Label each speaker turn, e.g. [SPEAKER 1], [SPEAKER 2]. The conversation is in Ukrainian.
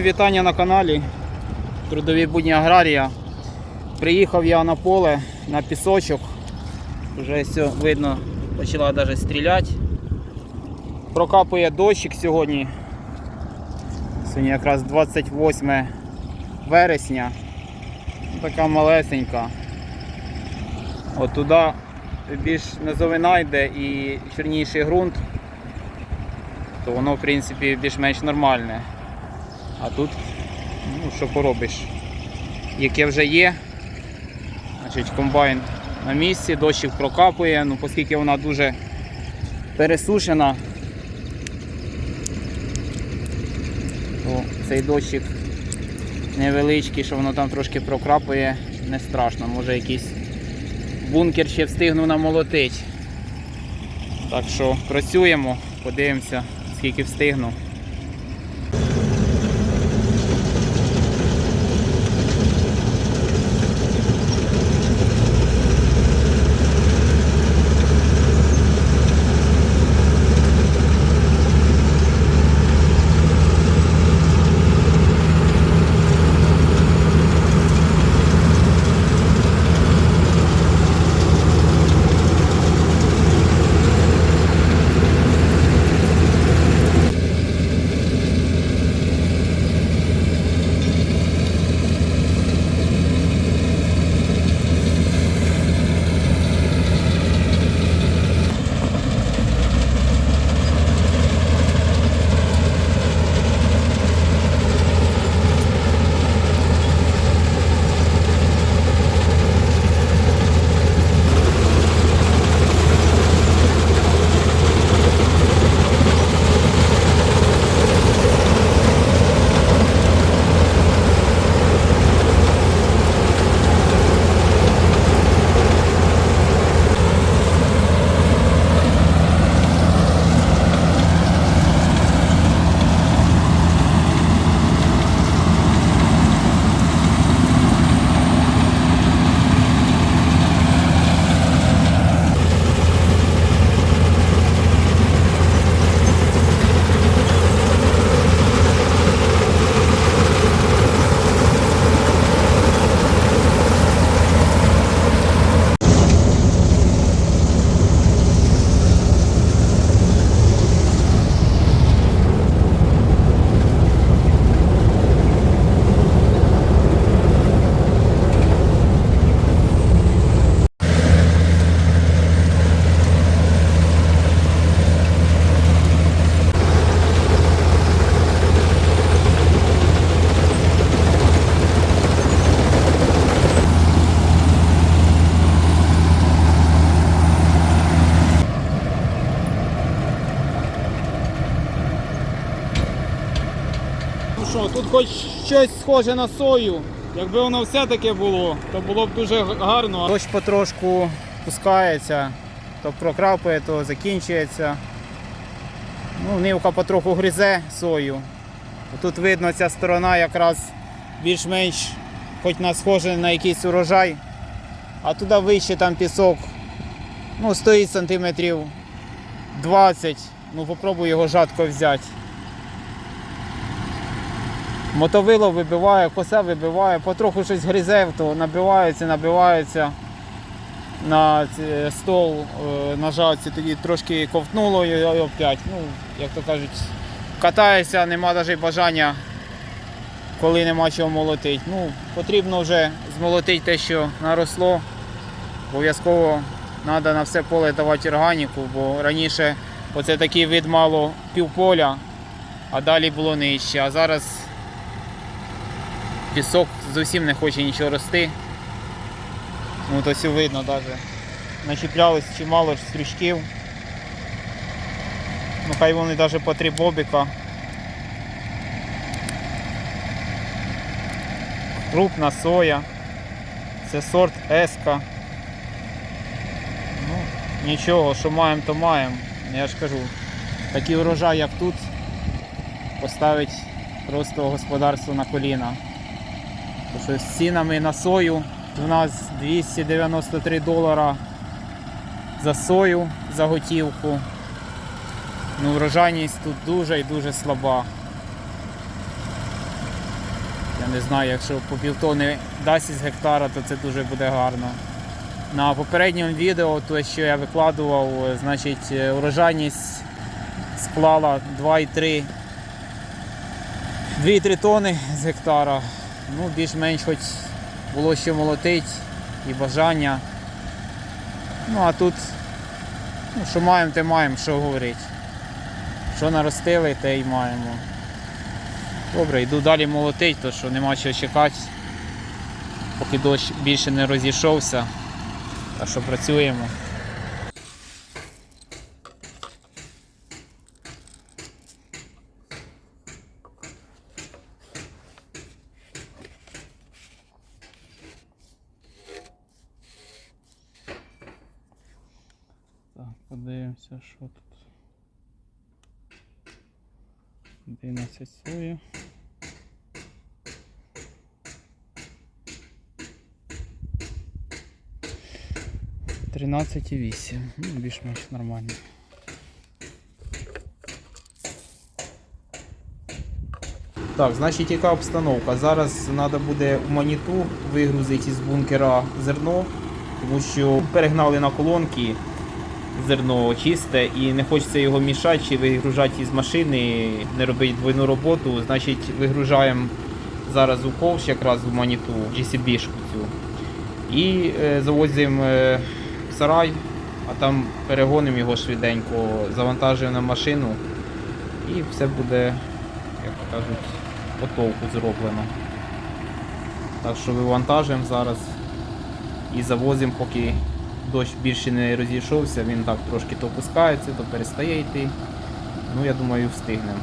[SPEAKER 1] Вітання на каналі Трудові будні аграрія. Приїхав я на поле на пісочок. Вже все видно, почала навіть стріляти. Прокапує дощик сьогодні. Сьогодні якраз 28 вересня. Така малесенька. От туди більш низовина йде і чорніший ґрунт, то воно в принципі більш-менш нормальне. А тут, ну що поробиш, яке вже є, значить комбайн на місці, дощик прокапує, ну оскільки вона дуже пересушена, то цей дощик невеличкий, що воно там трошки прокрапує, не страшно, може якийсь бункер ще встигну намолотить. Так що працюємо, подивимося, скільки встигну. Хоч щось схоже на сою. Якби воно все таке було, то було б дуже гарно. Дощ потрошку пускається, то прокрапує, то закінчується. Ну, нивка потроху гризе сою. Тут видно, ця сторона якраз більш-менш хоч на схоже на якийсь урожай, а туди вище там пісок ну, стоїть сантиметрів 20. Ну, попробую його жатко взяти. Мотовило вибиває, коса вибиває, потроху щось гризе, то набивається, набивається на стол е, на жатці, тоді трошки ковтнуло і опять. Ну, як то кажуть, катається, нема навіть бажання, коли нема чого молотити. Ну, потрібно вже змолотити те, що наросло. Обов'язково треба на все поле давати органіку, бо раніше оце такий вид мало півполя, а далі було нижче. А зараз пісок зовсім не хоче нічого рости. Ну, то все видно навіть. Начіплялось чимало ж стрючків. Ну хай вони навіть по три бобіка. Крупна соя. Це сорт Еска. Ну, нічого, що маємо, то маємо. Я ж кажу, такий урожай, як тут, поставить просто господарство на коліна. Що з цінами на сою у нас 293 долара за сою за готівку. Ну, врожайність тут дуже і дуже слаба. Я не знаю, якщо по півтони дасть із гектара, то це дуже буде гарно. На попередньому відео, то що я викладував, е, значить, е, урожайність склала 2,3 2,3 тони з гектара. Ну, більш-менш хоч було що молотить і бажання. Ну а тут, ну, що маємо, те маємо, що говорити. Що наростили, те й маємо. Добре, йду далі молотить, то що нема чого чекати, поки дощ більше не розійшовся. Так що працюємо. Так, подивимося, що тут. 11 сої. Тринадцять і вісім. Ну, більш-менш нормально. Так, значить, яка обстановка? Зараз треба буде в маніту вигрузити із бункера зерно, тому що перегнали на колонки зерно чисте і не хочеться його мішати чи вигружати із машини, не робити двойну роботу. Значить, вигружаємо зараз у ковш якраз в маніту, GCB-шку цю. І е, завозимо е, в сарай, а там перегонимо його швиденько, завантажуємо на машину і все буде, як кажуть, готовку зроблено. Так що вивантажуємо зараз і завозимо, поки дощ більше не розійшовся, він так трошки то опускається, то перестає йти. Ну, я думаю, встигнемо.